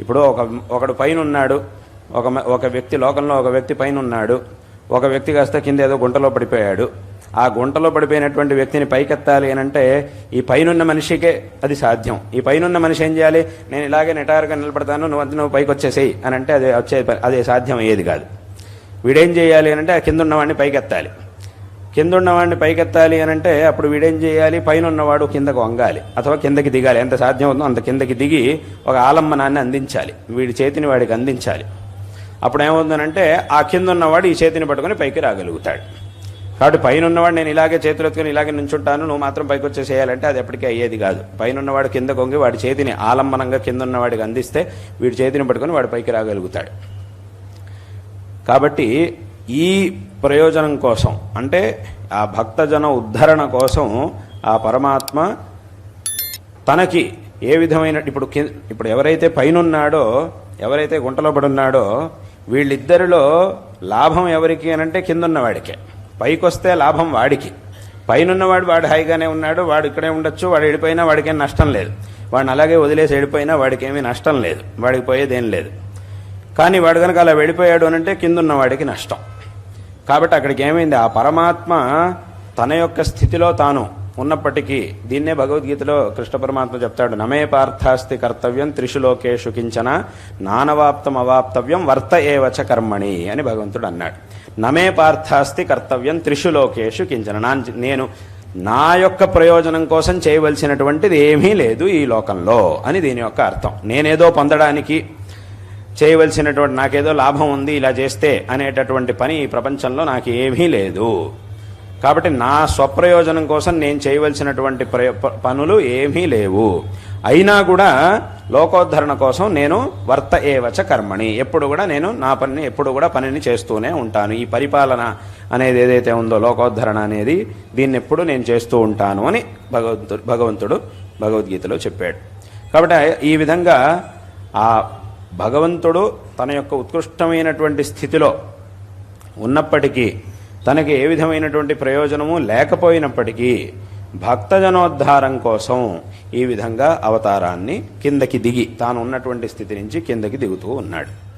ఇప్పుడు ఒక ఒకడు పైన ఉన్నాడు ఒక ఒక వ్యక్తి లోకంలో ఒక వ్యక్తి పైన ఉన్నాడు ఒక వ్యక్తి కాస్త కింద ఏదో గుంటలో పడిపోయాడు. ఆ గుంటలో పడిపోయినటువంటి వ్యక్తిని పైకెత్తాలి అని అంటే ఈ పైనున్న మనిషికే అది సాధ్యం. ఈ పైనున్న మనిషి ఏం చేయాలి? నేను ఇలాగే నిటారుగా నిలబడతాను నువ్వు అంతా నువ్వు పైకి వచ్చేసేయి అని అంటే అది వచ్చే అది అదే సాధ్యం అయ్యేది కాదు. వీడేం చేయాలి అని అంటే ఆ కింద ఉన్నవాడిని పైకెత్తాలి. కింద ఉన్నవాడిని పైకెత్తాలి అని అంటే అప్పుడు వీడేం చేయాలి? పైన ఉన్నవాడు కిందకు వంగాలి. అథవా కిందకి దిగాలి. ఎంత సాధ్యం అవుతుందో అంత కిందకి దిగి ఒక ఆలంబనాన్ని అందించాలి. వీడి చేతిని వాడికి అందించాలి. అప్పుడు ఏమవుతుందనంటే ఆ కింద ఉన్నవాడు ఈ చేతిని పట్టుకొని పైకి రాగలుగుతాడు. కాబట్టి పైన ఉన్నవాడు నేను ఇలాగే చేతులు ఎత్తుకుని ఇలాగే నుంచుంటాను నువ్వు మాత్రం పైకి వచ్చేసేయాలంటే అది ఎప్పటికీ అయ్యేది కాదు. పైన ఉన్నవాడు కింద కొంగి వాడి చేతిని ఆలంబనంగా కింద ఉన్నవాడికి అందిస్తే వీడి చేతిని పట్టుకొని వాడు పైకి రాగలుగుతాడు. కాబట్టి ఈ ప్రయోజనం కోసం అంటే ఆ భక్తజన ఉద్ధరణ కోసం ఆ పరమాత్మ తనకి ఏ విధమైన ఇప్పుడు ఇప్పుడు ఎవరైతే పైనున్నాడో ఎవరైతే గుంటలో పడున్నాడో వీళ్ళిద్దరిలో లాభం ఎవరికి అనంటే కిందున్నవాడికే పైకి వస్తే లాభం వాడికి. పైనున్నవాడు వాడు హాయిగానే ఉన్నాడు వాడు ఇక్కడే ఉండొచ్చు వాడు వెళ్ళిపోయినా వాడికేం నష్టం లేదు. వాడిని అలాగే వదిలేసి వెళ్ళిపోయినా వాడికి ఏమీ నష్టం లేదు వాడికి పోయేదేం లేదు. కానీ వాడు కనుక అలా వెళ్ళిపోయాడు అనంటే కిందున్న వాడికి నష్టం. కాబట్టి అక్కడికి ఏమైంది? ఆ పరమాత్మ తన యొక్క స్థితిలో తాను ఉన్నప్పటికీ దీన్నే భగవద్గీతలో కృష్ణ పరమాత్మ చెప్తాడు. నమే పార్థాస్తి కర్తవ్యం త్రిషు లోకేషు కించన నానవాప్తం అవాప్తవ్యం వర్త ఏవచ కర్మణి అని భగవంతుడు అన్నాడు. నమే పార్థాస్తి కర్తవ్యం త్రిషు లోకేషు కించన. నా నేను నా యొక్క ప్రయోజనం కోసం చేయవలసినటువంటిది ఏమీ లేదు ఈ లోకంలో అని దీని యొక్క అర్థం. నేనేదో పొందడానికి చేయవలసినటువంటి నాకేదో లాభం ఉంది ఇలా చేస్తే అనేటటువంటి పని ఈ ప్రపంచంలో నాకు ఏమీ లేదు. కాబట్టి నా స్వప్రయోజనం కోసం నేను చేయవలసినటువంటి ప్రయో పనులు ఏమీ లేవు. అయినా కూడా లోకోద్ధరణ కోసం నేను వర్త ఏవచ కర్మణి. ఎప్పుడు కూడా నేను నా పనిని ఎప్పుడు కూడా పనిని చేస్తూనే ఉంటాను. ఈ పరిపాలన అనేది ఏదైతే ఉందో లోకోద్ధరణ అనేది దీన్ని ఎప్పుడు నేను చేస్తూ ఉంటాను అని భగవంతుడు భగవంతుడు భగవద్గీతలో చెప్పాడు. కాబట్టి ఈ విధంగా ఆ భగవంతుడు తన యొక్క ఉత్కృష్టమైనటువంటి స్థితిలో ఉన్నప్పటికీ తనకి ఏ విధమైనటువంటి ప్రయోజనము లేకపోయినప్పటికీ భక్తజనోద్ధారం కోసం ఈ విధంగా అవతారాన్ని కిందకి దిగి తాను ఉన్నటువంటి స్థితి నుంచి కిందకి దిగుతూ ఉన్నాడు.